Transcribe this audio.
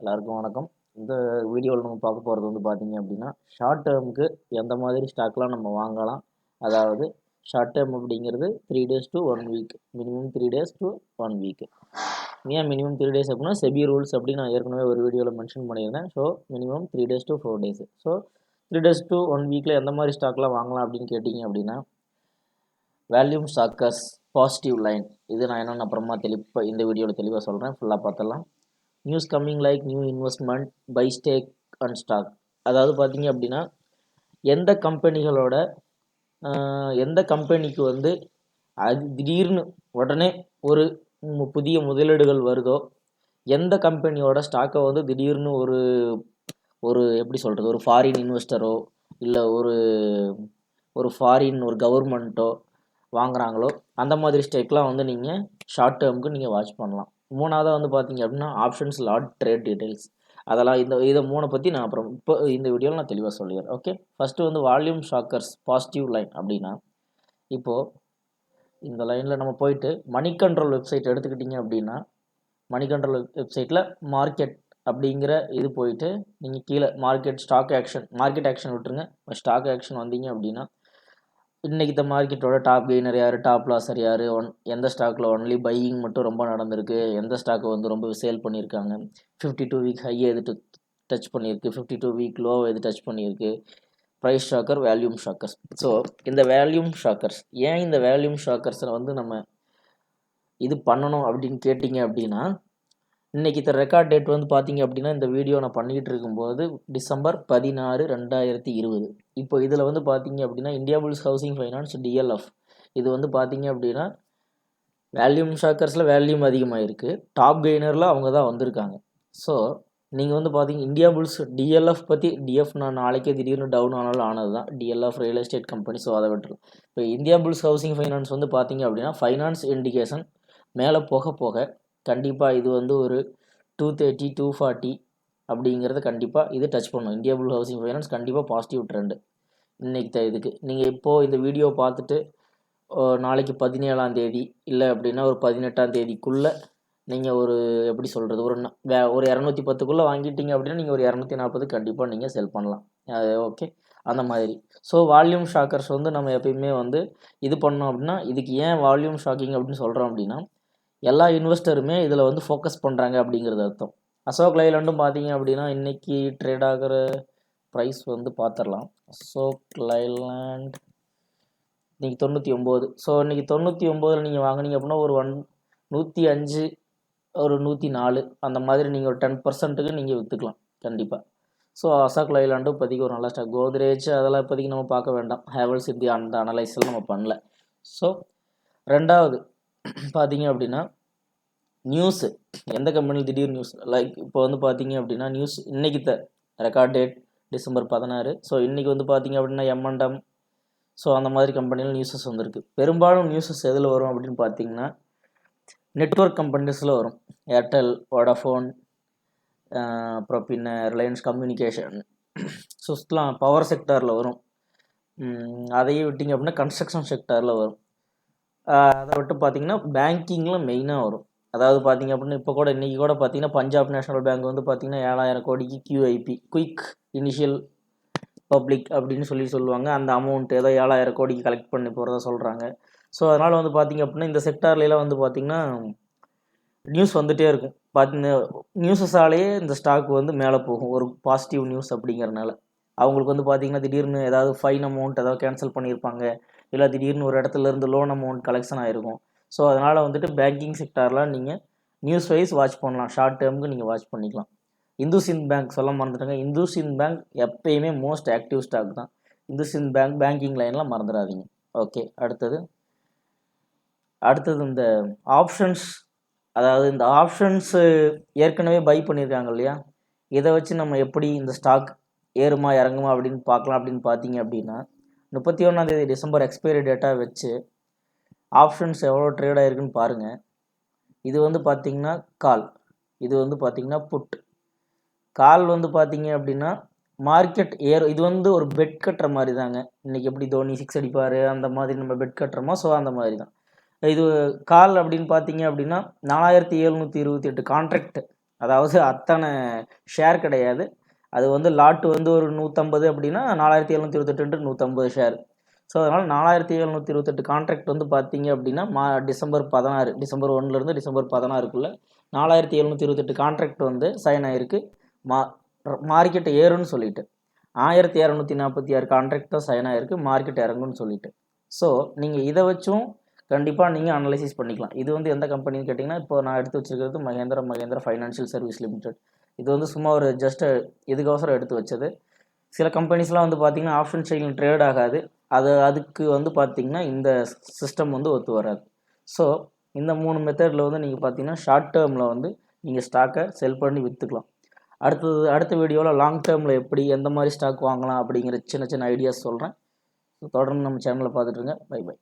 எல்லாருக்கும் வணக்கம். இந்த வீடியோவில் நம்ம பார்க்க போகிறது வந்து பார்த்திங்க அப்படின்னா ஷார்ட் டேர்முக்கு எந்த மாதிரி ஸ்டாக்லாம் நம்ம வாங்கலாம். அதாவது ஷார்ட் டேர்ம் அப்படிங்கிறது three days to one week minimum three days to one week ஏன் மினிமம் த்ரீ டேஸ் அப்படின்னா செபி ரூல்ஸ் அப்படின்னு நான் ஏற்கனவே ஒரு வீடியோவில் மென்ஷன் பண்ணியிருந்தேன். So minimum three days to four days so three days to one வீக்கில் எந்த மாதிரி ஸ்டாக்லாம் வாங்கலாம் அப்படின்னு கேட்டிங்க அப்படின்னா வேல்யூம் ஸ்டாக்கர்ஸ் பாசிட்டிவ் லைன் இது நான் என்னென்ன அப்புறமா தெளிப்பாக இந்த வீடியோவில் தெளிவாக சொல்கிறேன் ஃபுல்லாக பார்த்தலாம் news coming like new investment buy stake and stock. அதாவது பார்த்தீங்க அப்படின்னா எந்த கம்பெனிகளோட எந்த கம்பெனிக்கு வந்து அது திடீர்னு உடனே ஒரு புதிய முதலீடுகள் வருதோ எந்த கம்பெனியோட ஸ்டாக்கை வந்து திடீர்னு ஒரு ஒரு எப்படி சொல்கிறது ஒரு ஃபாரின் இன்வெஸ்டரோ இல்லை ஒரு ஒரு ஃபாரின் ஒரு கவர்மெண்ட்டோ வாங்குறாங்களோ அந்த மாதிரி ஸ்டேக்லாம் வந்து நீங்கள் ஷார்ட் டேர்முக்கு நீங்கள் வாட்ச் பண்ணலாம். மூணாவதாக வந்து பார்த்தீங்க அப்படின்னா ஆப்ஷன்ஸ் லாட் ட்ரேட் டீடைல்ஸ் அதெல்லாம் இந்த இதை மூணை பற்றி நான் அப்புறம் இப்போ இந்த வீடியோவில் நான் தெளிவாக சொல்லிடுறேன். ஓகே ஃபஸ்ட்டு வந்து வால்யூம் ஷாக்கர்ஸ் பாசிட்டிவ் லைன் அப்படின்னா இப்போது இந்த லைனில் நம்ம போயிட்டு மணி கண்ட்ரோல் வெப்சைட் எடுத்துக்கிட்டிங்க அப்படின்னா மணி கண்ட்ரோல் வெப்சைட்டில் மார்க்கெட் அப்படிங்கிற இது போயிட்டு நீங்கள் கீழே market stock action market action விட்டுருங்க. ஸ்டாக் ஆக்ஷன் வந்தீங்க அப்படின்னா இன்றைக்கி இந்த மார்க்கெட்டோட டாப் கெய்னர் யார்? டாப் லாஸர் யார்? ஒன் எந்த ஸ்டாக்கில் ஒன்லி பையிங் மட்டும் ரொம்ப நடந்திருக்கு? எந்த ஸ்டாக்கை வந்து ரொம்ப சேல் பண்ணியிருக்காங்க ஃபிஃப்டி டூ வீக் ஹை எது டச் பண்ணியிருக்கு? ஃபிஃப்டி டூ வீக் லோ எது டச் பண்ணியிருக்கு? Price shocker volume shockers so இந்த வேல்யூம் ஷாக்கர்ஸ் ஏன் இந்த வேல்யூம் ஷாக்கர்ஸை வந்து நம்ம இது பண்ணணும் அப்படின்னு கேட்டிங்க அப்படின்னா இன்றைக்கி இந்த ரெக்கார்ட் டேட் வந்து பார்த்தீங்க அப்படின்னா இந்த வீடியோ நான் பண்ணிக்கிட்டு இருக்கும்போது டிசம்பர் பதினாறு ரெண்டாயிரத்தி இருபது. இப்போ இதில் வந்து பார்த்தீங்க அப்படின்னா India bulls housing finance DLF இது வந்து பார்த்தீங்க அப்படின்னா வேல்யூம் ஷாக்கர்ஸில் வேல்யூம் அதிகமாக இருக்குது டாப் கெய்னரில் அவங்க தான் வந்திருக்காங்க. ஸோ நீங்கள் வந்து பார்த்தீங்க இந்தியா புல்ஸ் டிஎல்எஃப் பற்றி டிஎஃப் நான் நாளைக்கே திடீர்னு டவுன் ஆனாலும் ஆனது தான். DLF real estate company so அதை விட்டுரும் இப்போ இந்தியா புல்ஸ் ஹவுசிங் ஃபைனான்ஸ் வந்து பார்த்தீங்க அப்படின்னா ஃபைனான்ஸ் இண்டிகேஷன் மேலே போக போக கண்டிப்பாக இது வந்து ஒரு டூ தேர்ட்டி டூ ஃபார்ட்டி அப்படிங்கிறத கண்டிப்பாக இது டச் பண்ணும். இந்தியா புல் ஹவுசிங் ஃபைனான்ஸ் கண்டிப்பாக பாசிட்டிவ் ட்ரெண்டு இன்றைக்கி த இதுக்கு. நீங்கள் இப்போது இந்த வீடியோ பார்த்துட்டு ஓ, நாளைக்கு பதினேழாம் தேதி இல்லை அப்படின்னா ஒரு பதினெட்டாம் தேதிக்குள்ளே நீங்கள் ஒரு எப்படி சொல்கிறது ஒரு வே ஒரு இரநூத்தி பத்துக்குள்ளே வாங்கிட்டீங்க அப்படின்னா நீங்கள் ஒரு இரநூத்தி நாற்பது கண்டிப்பாக நீங்கள் செல் பண்ணலாம். அது ஓகே அந்த மாதிரி. ஸோ வால்யூம் ஷாக்கர்ஸ் வந்து நம்ம எப்பயுமே வந்து இது பண்ணோம் அப்படின்னா இதுக்கு ஏன் வால்யூம் ஷாக்கிங் அப்படின்னு சொல்கிறோம் அப்படின்னா எல்லா இன்வெஸ்டருமே இதில் வந்து ஃபோக்கஸ் பண்ணுறாங்க அப்படிங்கிறது அர்த்தம். அசோக் லைலாண்டும் பார்த்தீங்க அப்படின்னா இன்றைக்கி ட்ரேட் ஆகிற ப்ரைஸ் வந்து பார்த்துடலாம் அசோக் லைலாண்ட் இன்றைக்கி தொண்ணூற்றி ஒம்பது ஸோ இன்றைக்கி தொண்ணூற்றி ஒம்போதில் நீங்கள் வாங்குனீங்க அப்படின்னா ஒரு ஒன் நூற்றி அஞ்சு ஒரு நூற்றி நாலு அந்த மாதிரி நீங்கள் ஒரு டென் பர்சன்ட்டுக்கு நீங்கள் விற்றுக்கலாம் கண்டிப்பாக ஸோ அசோக் லைலாண்டும் இப்போதைக்கு ஒரு நல்ல ஸ்டாக் கோத்ரேஜ் அதெல்லாம் இப்போதைக்கு நம்ம பார்க்க வேண்டாம். ஹேவல்ஸ் இந்தியா அந்த அனலைஸ்லாம் நம்ம பண்ணல. ஸோ ரெண்டாவது பார்த்தீங்க அப்படின்னா நியூஸு எந்த கம்பெனியில் திடீர் நியூஸ் லைக் இப்போ வந்து பார்த்தீங்க அப்படின்னா நியூஸ் இன்னைக்கு த ரெக்கார்ட் டேட் டிசம்பர் பதினாறு. ஸோ இன்றைக்கி வந்து பார்த்தீங்க அப்படின்னா எம்என்டம் ஸோ அந்த மாதிரி கம்பெனியில் நியூஸஸ் வந்திருக்கு. பெரும்பாலும் நியூஸஸ் எதில் வரும் அப்படின்னு பார்த்தீங்கன்னா நெட்வொர்க் கம்பெனிஸில் வரும். ஏர்டெல் வோடாஃபோன் அப்புறம் பின்ன ரிலையன்ஸ் கம்யூனிகேஷன் ஸோ பவர் செக்டாரில் வரும். அதையே விட்டிங்க அப்படின்னா கன்ஸ்ட்ரக்ஷன் செக்டாரில் வரும். அதை விட்டு பார்த்தீங்கன்னா பேங்கிங்கில் மெயினாக வரும். அதாவது பார்த்தீங்க அப்படின்னா இப்போ கூட இன்றைக்கி கூட பார்த்தீங்கன்னா பஞ்சாப் நேஷனல் பேங்க் வந்து பார்த்தீங்கன்னா ஏழாயிரம் கோடிக்கு கியூஐபி குயிக் இனிஷியல் பப்ளிக் அப்படின்னு சொல்லி சொல்லுவாங்க. அந்த அமௌண்ட் ஏதோ ஏழாயிரம் கோடிக்கு கலெக்ட் பண்ணி போகிறதா சொல்கிறாங்க ஸோ அதனால் வந்து பார்த்தீங்க அப்படின்னா இந்த செக்டார்லாம் வந்து பார்த்தீங்கன்னா நியூஸ் வந்துகிட்டே இருக்கும். பார்த்து நியூஸஸாலேயே இந்த ஸ்டாக் வந்து மேலே போகும். ஒரு பாசிட்டிவ் நியூஸ் அப்படிங்கிறனால. அவங்களுக்கு வந்து பார்த்தீங்கன்னா திடீர்னு ஏதாவது ஃபைன் அமௌண்ட் ஏதாவது கேன்சல் பண்ணியிருப்பாங்க. இல்லை திடீர்னு ஒரு இடத்துல இருந்து லோன் அமௌண்ட் கலெக்ஷன் ஆகிருக்கும் ஸோ அதனால் வந்துட்டு பேங்கிங் செக்டார்லாம் நீங்கள் நியூஸ் வைஸ் வாட்ச் பண்ணலாம். ஷார்ட் டேர்முக்கு நீங்கள் வாட்ச் பண்ணிக்கலாம். இந்துசின் பேங்க் சொல்ல மறந்துட்டாங்க. இந்துசின் பேங்க் எப்பயுமே மோஸ்ட் ஆக்டிவ் ஸ்டாக் தான். இந்துசின் பேங்க் பேங்கிங் லைன்லாம் மறந்துடாதீங்க. ஓகே அடுத்தது. அடுத்தது இந்த ஆப்ஷன்ஸ் அதாவது இந்த ஆப்ஷன்ஸு ஏற்கனவே பை பண்ணியிருக்காங்க இல்லையா? இதை வச்சு நம்ம எப்படி இந்த ஸ்டாக் ஏறுமா இறங்குமா அப்படின்னு பார்க்கலாம் அப்படின்னு பார்த்தீங்க அப்படின்னா முப்பத்தி ஒன்றாந்தேதி டிசம்பர் எக்ஸ்பைரி டேட்டா வச்சு ஆப்ஷன்ஸ் எவ்வளோ ட்ரேட் ஆயிருக்குன்னு பாருங்கள் இது வந்து பார்த்தீங்கன்னா கால் இது வந்து பார்த்தீங்கன்னா புட் கால் வந்து பார்த்தீங்க அப்படின்னா மார்க்கெட் ஏர் இது வந்து ஒரு பெட் கட்டுற மாதிரி தாங்க இன்றைக்கி எப்படி தோனி சிக்ஸ் அடிப்பார் அந்த மாதிரி நம்ம பெட் கட்டுறோமோ ஸோ அந்த மாதிரி தான் இது கால் அப்படின்னு பார்த்தீங்க அப்படின்னா நாலாயிரத்தி எழுநூற்றி இருபத்தி எட்டு கான்ட்ராக்ட் அதாவது அத்தனை ஷேர் கிடையாது. அது வந்து லாட்டு வந்து ஒரு நூற்றம்பது அப்படின்னா நாலாயிரத்தி எழுநூற்றி இருபத்தெட்டு நூற்றம்பது ஷேர் ஸோ அதனால் நாலாயிரத்தி எழுநூற்றி இருபத்தெட்டு கான்ட்ராக்ட் வந்து பார்த்தீங்க அப்படின்னா மா டிசம்பர் பதினாறு டிசம்பர் ஒன்றுலேருந்து டிசம்பர் பதினாறுக்குள்ளே நாலாயிரத்தி எழுநூற்றி இருபத்தெட்டு கான்ட்ராக்ட் வந்து சைன் ஆகிருக்கு மா மார்க்கெட் ஏறும்னு சொல்லிட்டு. ஆயிரத்தி இரநூத்தி நாற்பத்தி ஆறு கான்ட்ராக்ட் தான் சைன் ஆகிருக்கு மார்க்கெட் இறங்கும்னு சொல்லிட்டு. ஸோ நீங்கள் இதை வச்சும் கண்டிப்பாக நீங்கள் அனலைசிஸ் பண்ணிக்கலாம். இது வந்து எந்த கம்பெனின்னு கேட்டிங்கன்னா இப்போ நான் எடுத்து வச்சுருக்கிறது Mahindra Mahindra financial service limited இது வந்து சும்மா ஒரு ஜஸ்ட்டு இதுக்கோசரம் எடுத்து வச்சது. சில கம்பெனிஸ்லாம் வந்து பார்த்திங்கன்னா ஆப்ஷன் ஷேரிங் ட்ரேட் ஆகாது. அது அதுக்கு வந்து பார்த்திங்கன்னா இந்த சிஸ்டம் வந்து ஒத்து வராது. ஸோ இந்த மூணு மெத்தடில் வந்து நீங்கள் பார்த்தீங்கன்னா ஷார்ட் டேர்மில் வந்து நீங்கள் ஸ்டாக்கை செல் பண்ணி விற்றுக்கலாம் அடுத்தது அடுத்த வீடியோவில் லாங் டேர்மில் எப்படி எந்த மாதிரி ஸ்டாக் வாங்கலாம் அப்படிங்கிற சின்ன சின்ன ஐடியாஸ் சொல்கிறேன் தொடர்ந்து நம்ம சேனலை பார்த்துட்ருங்க பை பை